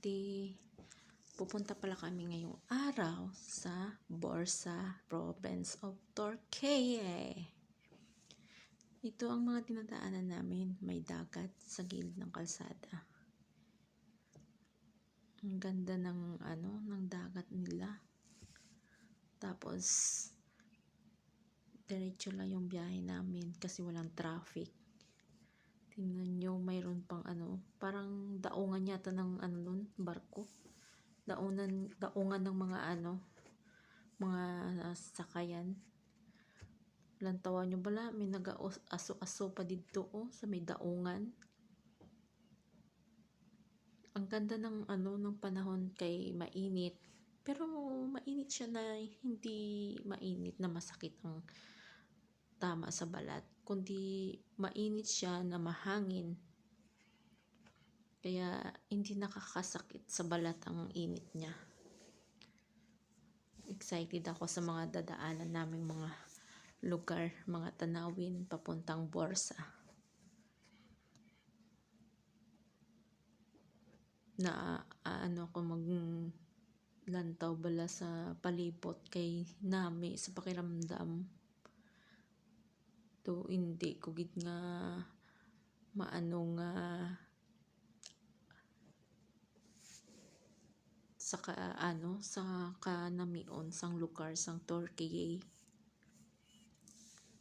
Di, pupunta pala kami ngayong araw sa Borsa Province of Torquay. Ito ang mga dinadaanan namin. May dagat sa gilid ng kalsada. Ang ganda ng ano, ng dagat nila. Tapos diretso lang yung biyahe namin kasi walang traffic. Tingnan nyo, mayroon pang ano, parang daungan yata ng ano nun, barko. Daunan, daungan ng mga ano, mga uh, sakayan. Lantawan nyo bala, may nag-aso-aso pa dito oh, sa may daungan. Ang ganda ng ano, ng panahon kay mainit. Pero mainit siya na hindi mainit na masakit ang tama sa balat, kundi mainit siya na mahangin. Kaya hindi nakakasakit sa balat ang init niya. Excited ako sa mga dadaanan naming mga lugar, mga tanawin papuntang Borsa. Na ano ko mag lantaw bala sa palibot kay nami sa pakiramdam to hindi. Ko gid nga maano nga sa ka, ano sa kanamion sang lugar sang Torquay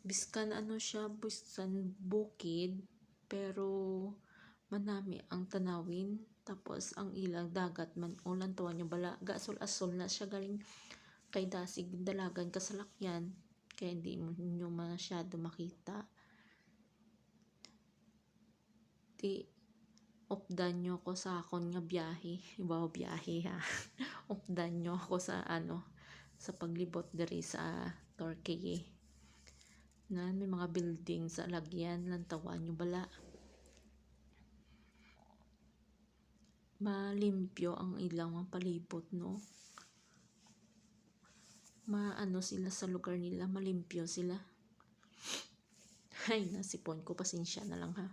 biskan ano siya biskan bukid pero manami ang tanawin. Tapos ang ilang dagat man ulan tuwa niya bala gasol asol na siya galing kay dasig dalagan kasalakyan kaya hindi mo nyo masyado makita. Di, updan nyo ko sa akon nga biyahe. Wow, biyahe ha. updan nyo ako sa ano, sa paglibot diri sa Torquay. Na may mga building sa lagyan, lantawan nyo bala. Malimpyo ang ilang palibot, no? Maano sila sa lugar nila, malimpyo sila. Ay, nasipon ko, pasensya na lang ha.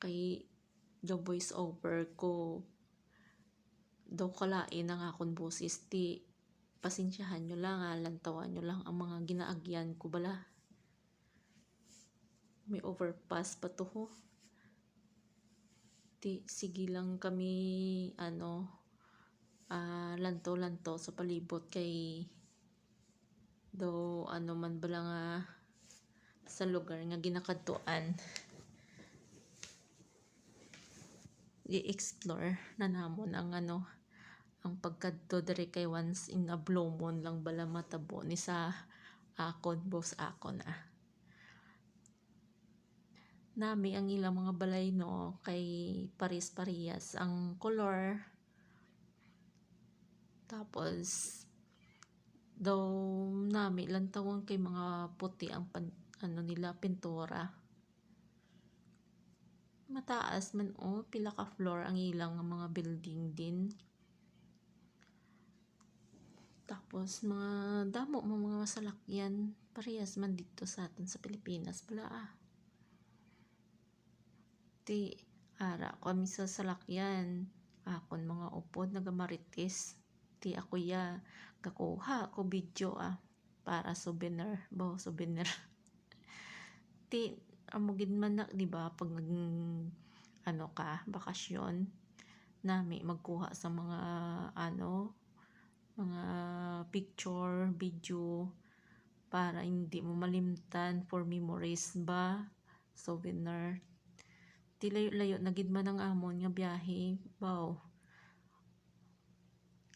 Kay the voice over ko, daw kalain ang akong boses, ti pasensyahan nyo lang ha, lantawan nyo lang ang mga ginaagyan ko bala. May overpass pa to ho. Ti, sige lang kami, ano, uh, lanto-lanto sa palibot kay do ano man bala nga sa lugar nga ginakadtuan i-explore na namon ang ano ang pagkadto diri kay once in a blue moon lang bala matabo ni sa akon boss akon ah. Nami ang ilang mga balay no kay paris-parehas ang color. Tapos daw nami lang tawon kay mga puti ang pan, ano nila pintura. Mataas man o oh, pila ka floor ang ilang mga building din. Tapos mga damo mga masalakyan parehas man dito sa atin sa Pilipinas pala ah. Ti ara kami sa salakyan akon mga upod nagamarites ti ako ya kakuha ko video ah para souvenir bo souvenir. Ti amugid man na di ba pag nag ano ka bakasyon nami magkuha sa mga ano mga picture video para hindi mo malimtan for memories ba souvenir. Ti layo-layo nagid man ang amon nga biyahe wow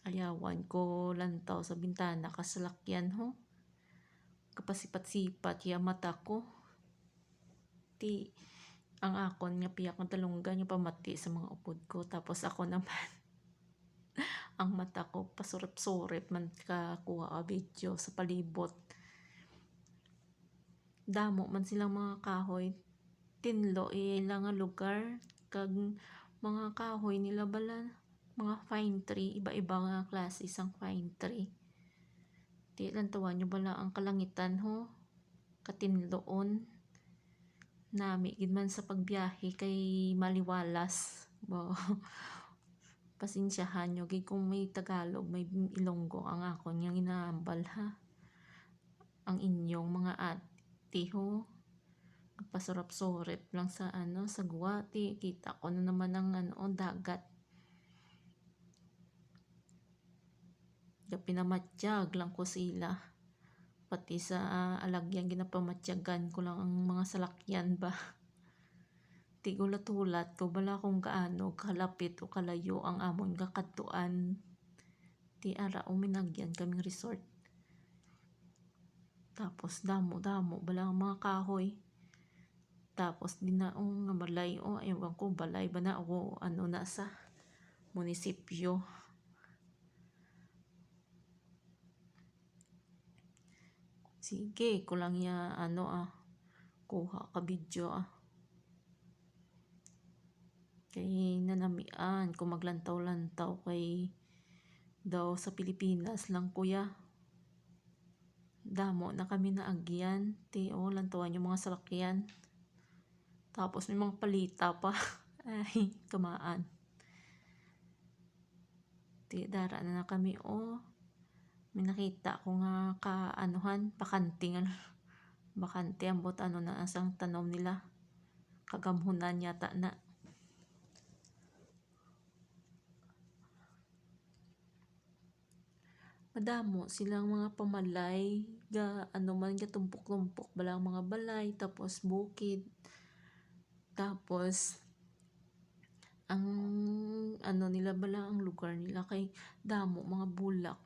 Ayawan ko lantaw sa bintana kasalakyan ho. Kapasipat-sipat ya mata ko. Ti ang akon nga piyak ng talungga nga pamati sa mga upod ko. Tapos ako naman ang mata ko pasurip-surip man kakuha ka video sa palibot. Damo man silang mga kahoy. Tinlo ilang nga lugar kag mga kahoy nila bala mga fine tree, iba-iba nga klase isang fine tree. Di lang tawa nyo bala ang kalangitan ho, katinloon. Nami, gid man sa pagbiyahe kay maliwalas. Bo. pasensyahan nyo gid kung may Tagalog may Ilonggo ang ako niyang inaambal ha ang inyong mga ate ho pasurap-surip lang sa ano sa guwati kita ko na naman ang ano dagat pinamatyag lang ko sila. Pati sa uh, alagyan ginapamatyagan ko lang ang mga salakyan ba. Ti gulat-hulat ko bala kung kaano kalapit o kalayo ang amon kakatuan. Ti ara uminagyan kaming resort. Tapos damo-damo bala ang mga kahoy. Tapos dinaong nga balay o ewan ko balay ba na o ano na sa munisipyo sige ko lang ya ano ah. Kuha ka video ah. Kay nanamian kung maglantaw-lantaw kay daw sa Pilipinas lang kuya. Damo na kami na agyan ti o lantawan yung mga salakyan tapos may mga palita pa. Ay kamaan. Ti dara na, na kami o may nakita ko nga kaanuhan bakanting ano bakante ambot ano na asang tanom nila. Kagamhunan yata na. Madamo silang mga pamalay ga ano man ga tumpok-tumpok balang mga balay tapos bukid. Tapos ang ano nila bala ang lugar nila kay damo mga bulak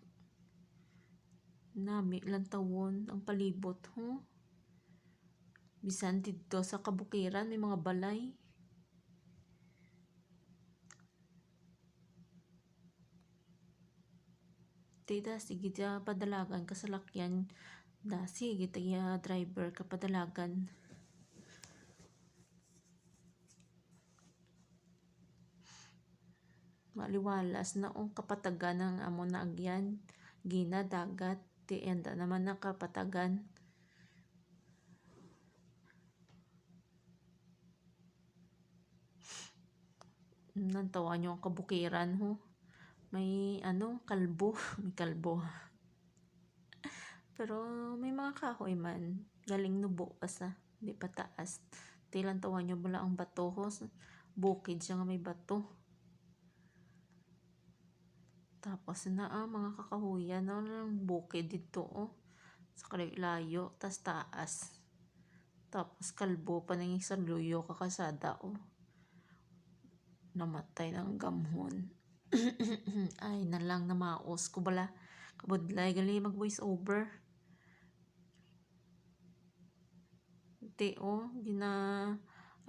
nami lang tawon ang palibot ho bisan dito sa kabukiran may mga balay Tida, sige ta padalagan ka sa lakyan. Da, sige ta driver ka padalagan. Maliwalas na ang kapatagan ng amo na agyan. Gina dagat, ti enda naman na kapatagan. Nantawa nyo ang kabukiran ho may ano, kalbo, may kalbo. Pero may mga kahoy man, galing nubo pa sa, di pa taas. Tilan tawa nyo bala ang bato ho, bukid siya nga may bato. Tapos na ah, mga kakahuyan no, ng bukid dito oh. Sa layo, tas taas. Tapos kalbo pa nang isang luyo kakasada oh. Namatay ng gamhon. Ay, na lang na maos ko bala. Kabudlay, gali mag voice over. Te, oh, gina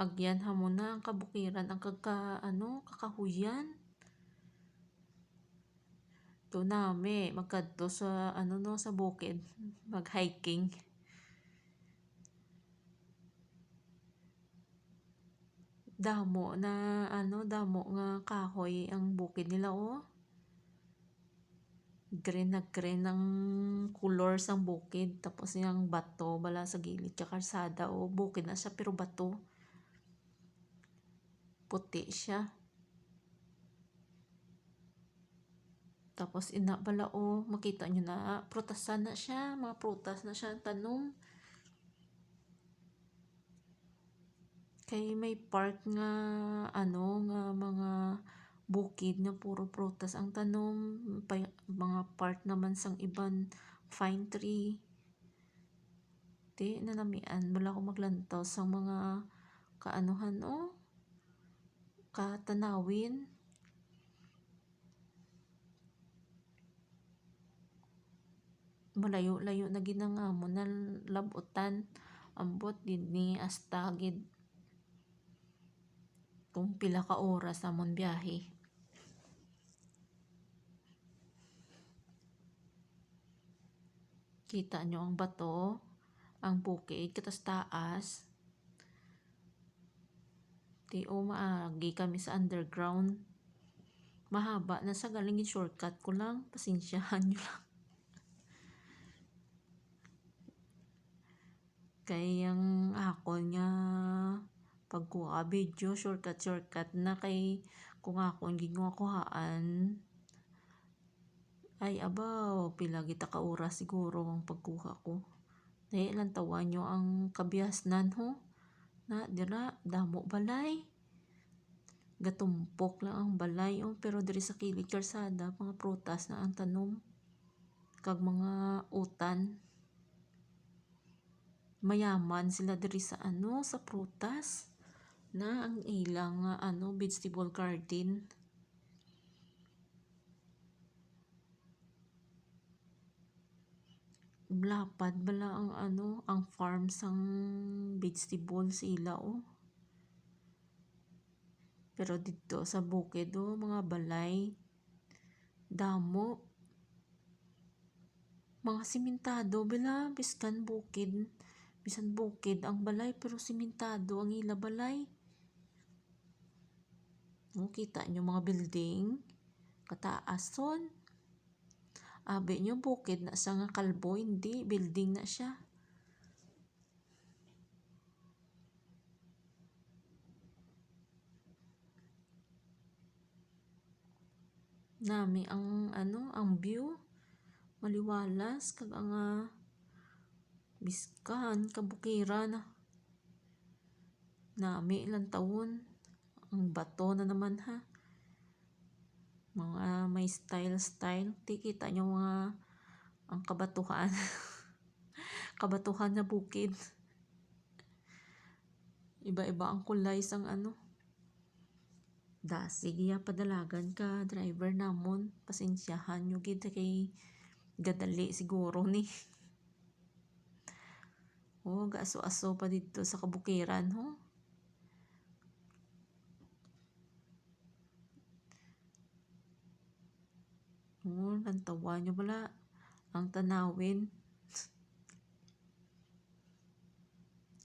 agyan ha mo na ang kabukiran ang kagka ano kakahuyan to nami magkadto sa ano no sa bukid mag hiking damo na ano damo nga kahoy ang bukid nila oh. Green na green ang color sang bukid. Tapos yung bato bala sa gilid ka kalsada oh. Bukid na siya pero bato. Puti siya tapos ina bala oh makita nyo na prutasan na siya mga prutas na siya tanom kay may part nga ano nga mga bukid nga puro prutas ang tanom pa, mga part naman sang iban fine tree. Di nanamian wala ko maglantaw sa mga kaanuhan oh katanawin malayo-layo na ginangamo na labutan ambot din ni astagid kung pila ka oras amon biyahe. Kita nyo ang bato, ang bukid, katas taas. Di o maagi kami sa underground. Mahaba na sa galing shortcut ko lang. Pasensyahan nyo lang. Kaya yung ako niya pagkuha video shortcut shortcut na. Kay kung ako gingakuhaan ay abaw pila kita ka oras siguro ang pagkuha ko. Dahil lang tawan nyo ang kabiasnan ho? Na dira damo balay. Gatumpok lang ang balay oh, pero diri sa kilig kalsada mga prutas na ang tanom. Kag mga utan mayaman sila diri sa ano sa prutas na ang ilang nga ano vegetable garden. Lapad bala ang ano ang farm sang vegetables ila oh pero dito sa bukid oh mga balay damo mga simentado bila biskan bukid bisan bukid ang balay pero simentado ang ila balay. Oh, kita nyo mga building kataason. Abi nyo bukid na siya nga kalbo hindi building na siya. Nami ang ano ang view. Maliwalas kag ang ah, biskan kabukiran nami ilang taon. Ang bato na naman ha. Mga may style style. Ti kita nyo mga ang kabatuhan. Kabatuhan na bukid. Iba-iba ang kulay sang ano. Da sige ya padalagan ka driver namon. Pasensyahan nyo gid kay gadali siguro ni oh gaso-aso pa dito sa kabukiran ho oh lantawa nyo bala ang tanawin.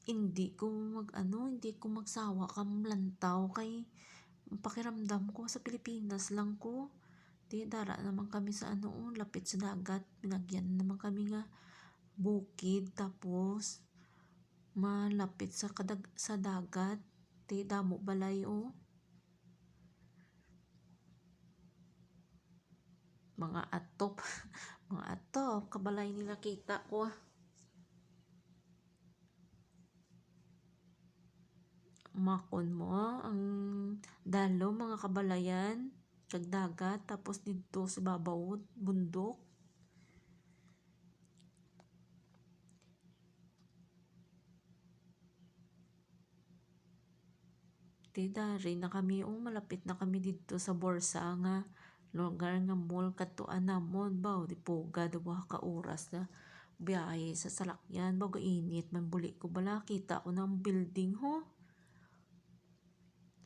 Hindi ko mag ano hindi ko magsawa kam lantaw kay pakiramdam ko sa Pilipinas lang ko. Di dara naman kami sa ano oh, lapit sa dagat. Pinagyan naman kami nga bukid tapos malapit sa kadag sa dagat. Di damo balay oh. Mga atop. Mga atop. Kabalay nila kita ko makon mo ang dalo mga kabalayan. Kag dagat tapos dito sa babaw bundok Di dari na kami oh malapit na kami dito sa Borsa nga lugar nga mall katuan namon baw di poga daw ka oras na biyahe sa salakyan bago init man buli ko bala kita ko ng building ho.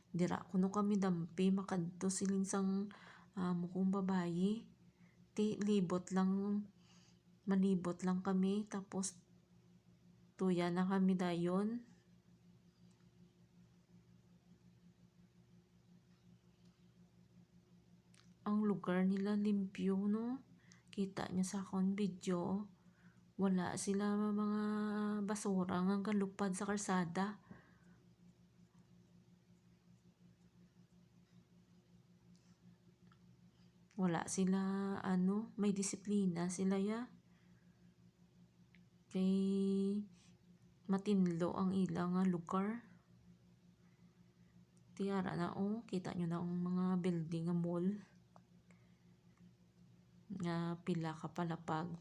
Dira kuno kami dampi makadto siling sang amo kong babayi. Ti libot lang malibot lang kami tapos tuya na kami dayon ang lugar nila limpyo no? Kita niya sa akong video. Wala sila mga basura nga galupad sa kalsada. Wala sila ano may disiplina sila ya. Kay matinlo ang ilang lugar. Tiara na oh. Kita nyo na ang mga building nga mall nga pila ka palapag.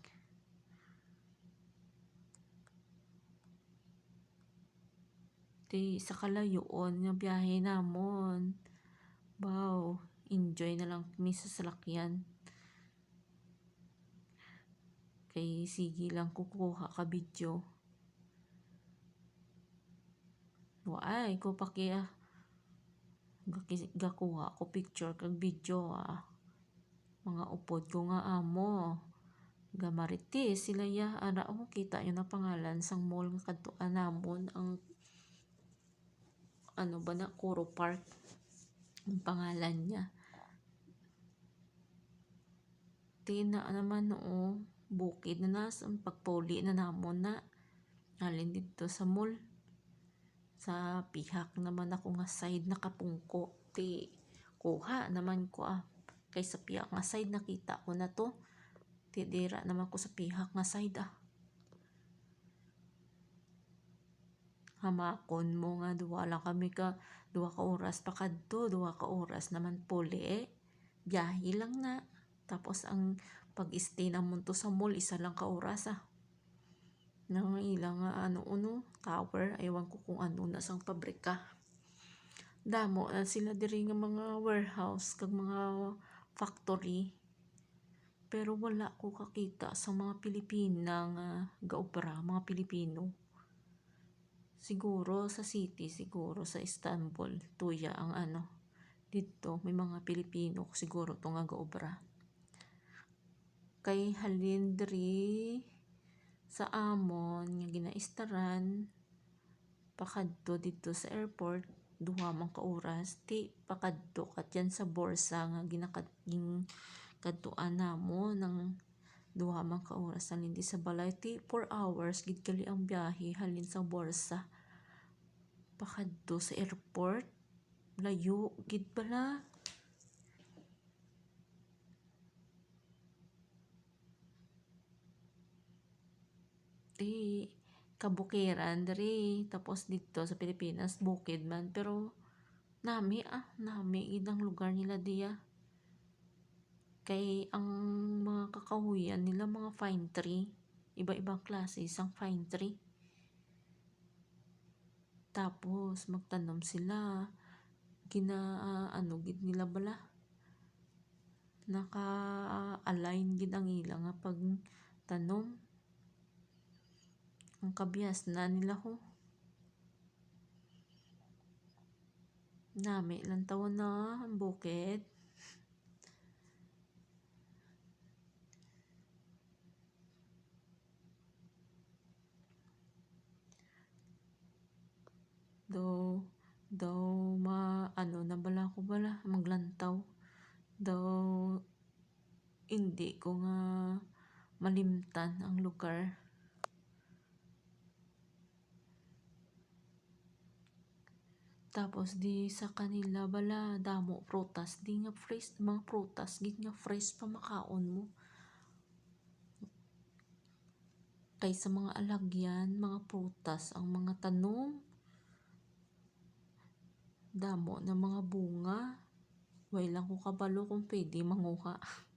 Ti sa kalayoon nga biyahe namon. Wow enjoy na lang kami sa salakyan. Kay sige lang kukuha ka video. Waay, ko pa kaya. Gaki- gakuha ko picture kag video ah. Mga upod ko nga amo. Gamarites sila ya ana oh, kita nyo na pangalan sang mall nga kadtuan namon ang ano ba na Kuro Park ang pangalan niya. Tina naman no bukid na nas ang pagpuli na namon na. Alin dito sa mall? Sa pihak naman ako nga side nakapungko. Ti kuha naman ko ah kay sa pihak nga side nakita ko na to. Tidira naman ko sa pihak nga side ah. Hamakon mo nga. Duwa lang kami ka. Duwa ka oras pa kadto duwa ka oras naman puli eh. Biyahe lang na tapos ang pag-stay namon to sa mall isa lang ka oras ah. Nang ilang ano uno tower. Aywan ko kung ano na sang pabrika. Damo na sila diri nga mga warehouse. Kag mga factory. Pero wala ko kakita sa mga Pilipina nga gaobra mga Pilipino. Siguro sa city siguro sa Istanbul tuya ang ano. Dito may mga Pilipino siguro to nga gaobra kay halin diri sa amon nga ginaistaran pakadto dito sa airport duha man ka oras ti pakadto kat yan sa borsa nga ginakad ging kadtuan namo ng duha man ka oras halin di sa balay ti 4 hours gid kali ang biyahe halin sa borsa. Pakadto sa airport layo gid pala. Ti kabukiran diri tapos dito sa Pilipinas bukid man. Pero nami ah nami gid ang lugar nila diya. Kay ang mga kakahuyan nila mga fine tree. Iba-ibang klase sang fine tree. Tapos magtanom sila. Gina ano gid nila bala? Naka align gid ang ila nga pagtanom ang kabias na nila ho nami lang tawon na ang bukid. Daw daw ma ano na bala ko bala maglantaw daw hindi ko nga malimtan ang lugar tapos di sa kanila bala damo prutas. Di nga fresh mga prutas gid nga fresh pa makaon mo. Kay sa mga alagyan mga prutas ang mga tanom damo na mga bunga. Way ko kabalo kung pwede manguha